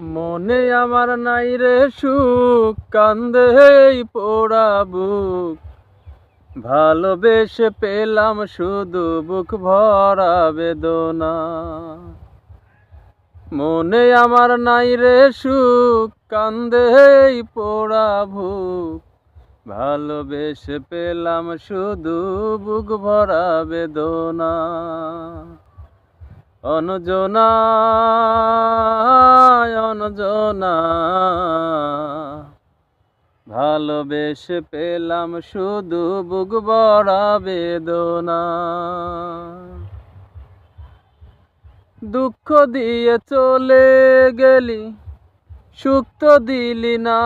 মনে আমার নাই রে সুখ, কান্দে পোড়া বুক। ভালোবেসে পেলাম শুধু বুক ভরা বেদনা। মনে আমার নাই রে সুখ, কান্দে পোড়া বুক। ভালোবেসে পেলাম শুধু বুক ভরা বেদনা। অনজনা অনজনা ভালোবেসে পেলাম শুধু বুক ভরা বেদনা। দুঃখ দিয়ে চলে গেলি, সুখ তো দিলি না।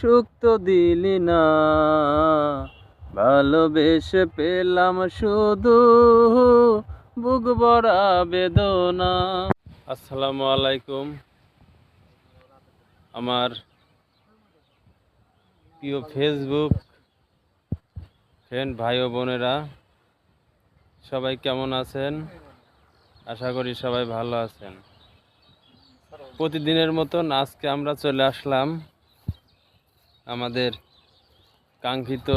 সুখ তো দিলি না। ভালোবেসে পেলাম শুধু বুক ভরা বেদনা। আসসালামু আলাইকুম। আমার প্রিয় ফেসবুক ফ্রেন্ড ভাই ও বোনেরা, সবাই কেমন আছেন? আশা করি সবাই ভালো আছেন। প্রতিদিনের মতন আজকে আমরা চলে আসলাম আমাদের কাঙ্ক্ষিত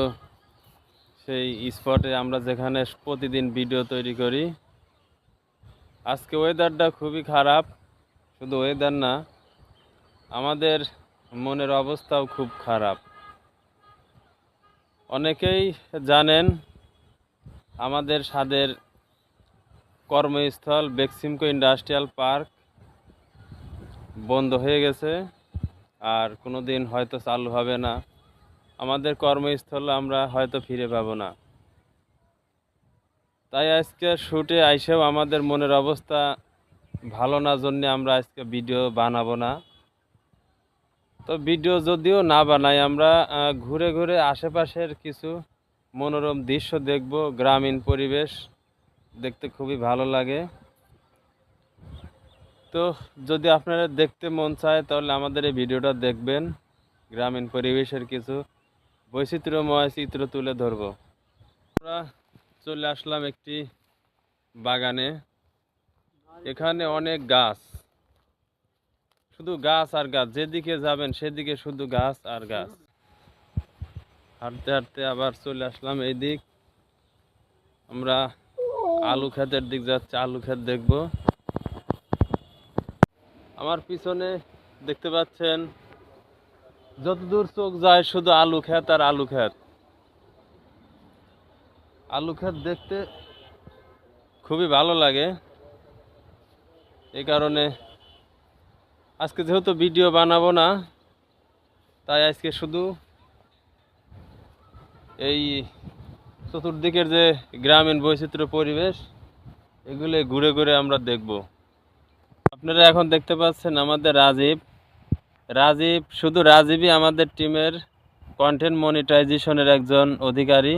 সেই স্পটে আমরা যেখানে প্রতিদিন ভিডিও তৈরি করি। আজকে ওয়েদারটা খুবই খারাপ, শুধু ওয়েদার না, আমাদের মনের অবস্থাও খুব খারাপ। অনেকেই জানেন, আমাদের স্বাদের কর্মস্থল বেক্সিমকো ইন্ডাস্ট্রিয়াল পার্ক বন্ধ হয়ে গেছে, আর কোনো দিন হয়তো চালু হবে না। আমাদের কর্মস্থল আমরা হয়তো ফিরে পাবো না। তাই আজকে শুটে আইসেও আমাদের মনের অবস্থা ভালো না, জন্য আমরা আজকে ভিডিও বানাবো না। তো ভিডিও যদিও না বানাই, আমরা ঘুরে ঘুরে আশেপাশের কিছু মনোরম দৃশ্য দেখব, গ্রামীণ পরিবেশ দেখতে খুবই ভালো লাগে। তো যদি আপনারা দেখতে মন চায়, তাহলে আমাদের এই ভিডিওটা দেখবেন, গ্রামীণ পরিবেশের কিছু বৈচিত্র্যময় চিত্র তুলে ধরব। আমরা চলে আসলাম একটি বাগানে। এখানে অনেক গাছ। শুধু গাছ আর গাছ, যেদিকে যাবেন সেদিকে শুধু গাছ আর গাছ। হাঁটতে হাঁটতে আবার চলে আসলাম এই দিক আমরা আলু ক্ষেতের দিক যাচ্ছে, আলু ক্ষেত দেখব। আমার পিছনে দেখতে পাচ্ছেন যতদূর চোখ যায় শুধু আলু ক্ষেত আর আলু ক্ষেত। আলু ক্ষেত দেখতে খুবই ভালো লাগে। এই কারণে আজকে যেহেতু ভিডিও বানাবো না, তাই আজকে শুধু এই চতুর্দিকের যে গ্রামীণ বৈচিত্র্য পরিবেশ, এগুলো ঘুরে ঘুরে আমরা দেখব। আপনারা এখন দেখতে পাচ্ছেন আমাদের রাজীব। রাজীব শুধু রাজীবই আমাদের টিমের কন্টেন্ট মনিটাইজেশনের একজন অধিকারী।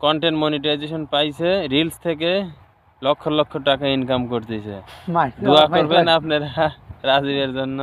কন্টেন্ট মনিটাইজেশন পাইছে রিলস থেকে লক্ষ লক্ষ টাকা ইনকাম করতেছে। দোয়া করবেন আপনারা রাজীবের জন্য।